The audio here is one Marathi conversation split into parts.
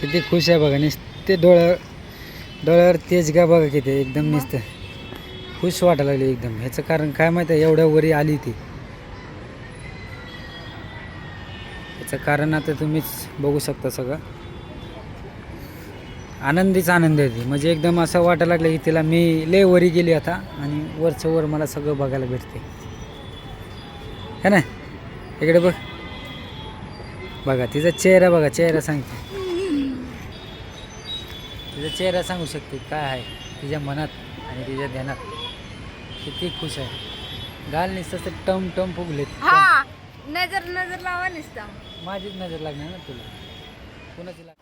किती खुश आहे बघा नुसते डोळ्या डोळ्यावर तेज का बघा किती एकदम नुसतं. खुश वाटायला लागली एकदम. ह्याचं कारण काय माहिती आहे? एवढ्या वरी आली ती. याचं कारण आता तुम्हीच बघू शकता सगळं. आनंदीच आनंद आहे ती. म्हणजे एकदम असं वाटायला लागलं की तिला मी लय वरी गेली आता आणि वरचं वर मला सगळं बघायला भेटते है ना? इकडे बघ. बघा तिचा चेहरा बघा चेहरा सांगते. तिचा चेहरा सांगू शकते काय आहे तिच्या मनात आणि तिच्या ध्यानात? किती खुश आहे. गाल नुसतं टम टम फुगलेत. हा नजर नजर लावा नुसता. माझीच नजर लागणार ना तुला? कुणाची लाग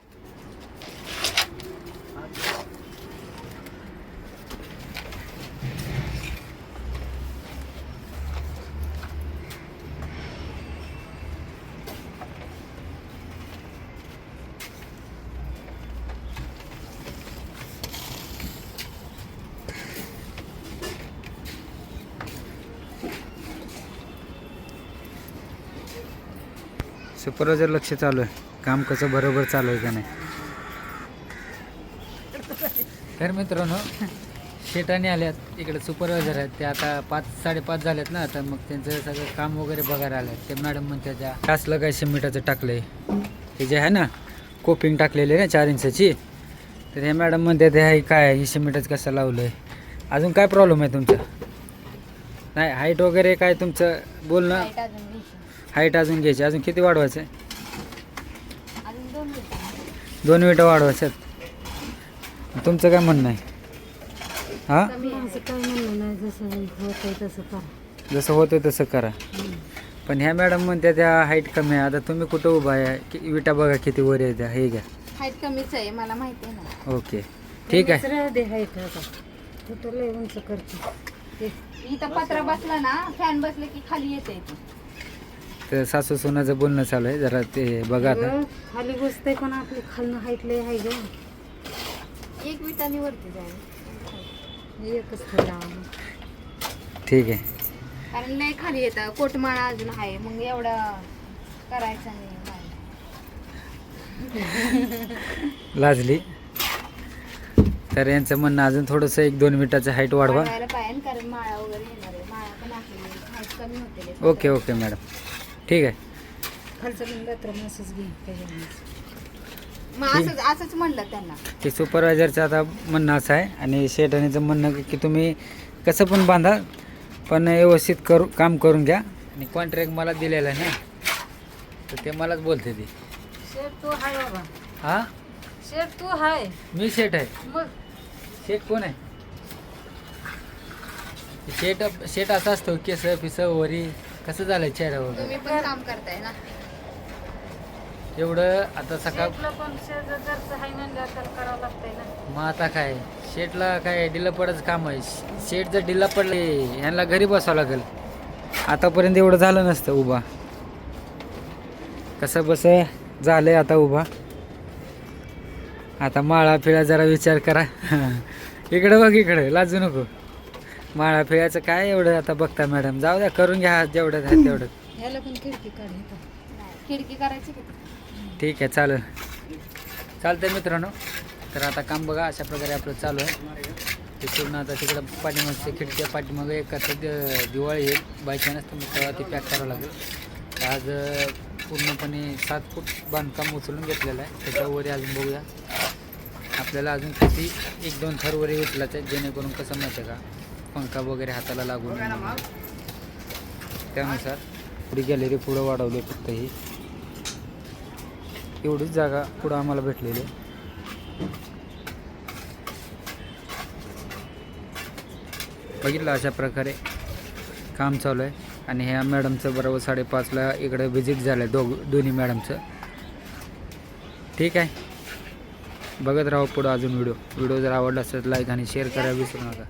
सुपरवायझर लक्ष चालू आहे काम कसं बरोबर चालू आहे का नाही? तर मित्रांनो शेटाने आल्यात इकडे सुपरवायझर आहेत ते आता पाच साडेपाच झालेत ना तर मग त्यांचं सगळं काम वगैरे बघायला आलं ते मॅडम म्हणते त्या असलं काय सिमेंटाचं टाकलंय? ते जे आहे ना कोपिंग टाकलेली आहे ना चार इंचाची तर हे मॅडम म्हणते ते हे काय? आहे, हे सिमेंटाचं कसं लावलं आहे अजून काय प्रॉब्लेम आहे तुमचा? नाही हाईट वगैरे काय तुमचं? बोलणं लाइट अजून घ्यायची. हाईट अजून घ्यायची. अजून किती वाढवायचं आहे? अजून दोन मिनिटं. दोन मिनटं वाढवायच्यात तुमचं काय म्हणणं आहे? हां? कमी आहे. असं काय म्हणलं नाही जसं होतंय तसं करा. जसं होतं तसं करा. पण ह्या मॅडम म्हणत्या त्या हाईट कमी आहे. आता तुम्ही कुठं उभा आहे? कि विटा बघा किती वर आहे त्या. हे घ्या. हाईट कमीच आहे. मला माहिती आहे ना. ओके. ठीक आहे. राहू दे हाय आता. कुठं लय उंच करते. इथं पत्रा बसला ना फॅन बसले की खाली येते तर सासू सोनाचं बोलणं चालू आहे जरा ते बघा आता. खाली बसतंय पण आपली खालनं हाईट लय आहे ग. एक विटाने वरती जाईल एकच ठीक आहे. कारण लय खाली येतं. कोटमाळा अजून आहे. मग एवढं करायचं नाही. लाजली. तर यांचं म्हणणं अजून थोडंसं एक दोन मिनिटाचं हाईट वाढवा. ओके ओके मॅडम ठीक आहे. असंच म्हणलं त्यांना. की सुपरवायझरचं आता म्हणणं असं आहे आणि शेटाणीचं म्हणणं की तुम्ही कसं पण बांधा पण व्यवस्थित करू काम करून घ्या. आणि कॉन्ट्रॅक्ट मला दिलेला आहे ना तर ते मलाच बोलते ती. शेट तू हाय बाबा. हां? शेट तू हाय. मी शेट आहे. मग? शेट कोण आहे? शेट शेट असा असतो केस पिस वरी कसं झालंय चेहरा वगैरे? तुम्ही पण काम करताय ना. एवढं आता सकाळ शेटला पण शेट जर हाय म्हणल्यावर त्याला करावं लागतंय ना. मग आता काय? शेटला काय ढिलं पडच काम आहे. शेट जर ढिला पडले ह्यांना घरी बसावं लागेल. आतापर्यंत एवढं झालं नसतं उभा. कसं बस झालंय आता उभा. आता माळा फिळा जरा विचार करा. इकडे बघ इकडे लाजू नको. माळा फिळाचं काय एवढं आता बघता मॅडम? जाऊ द्या करून घ्या जेवढं आहे तेवढं. पण खिडकी काढ इथं. खिडकी करायची का? ठीक आहे चालेल. चालतंय मित्रांनो. तर आता काम बघा अशा प्रकारे आपलं चालू आहे. ते पूर्ण आता तिकडं पाठीमागचे खिडक्या पाठीमागं एक आता दिवाळी येईल बाय चान्स तर मग तेव्हा ते पॅक करावं लागेल. आज पूर्णपणे सात फूट बांधकाम उचलून घेतलेलं आहे. त्याच्यावर अजून बघूया. आपल्याला अजून किती एक दोन थर वरी उचलायचं आहे जेणेकरून कसं माहिती आहे का? पंखा वगैरे हाताला लागून त्यानुसार पुढे गॅलरी पुढं वाढवली फक्त ही. एवढीच जागा पुढं आम्हाला भेटलेली आहे. बघितलं अशा प्रकारे काम चालू आहे. आणि ह्या मॅडमचं बरोबर साडेपाचला इकडं व्हिजिट झालं आहे दोघ दोन्ही मॅडमचं. ठीक आहे. बघत राहा पुढं अजून व्हिडिओ व्हिडिओ जर आवडला असेल लाईक आणि शेअर करायला विसरू नका.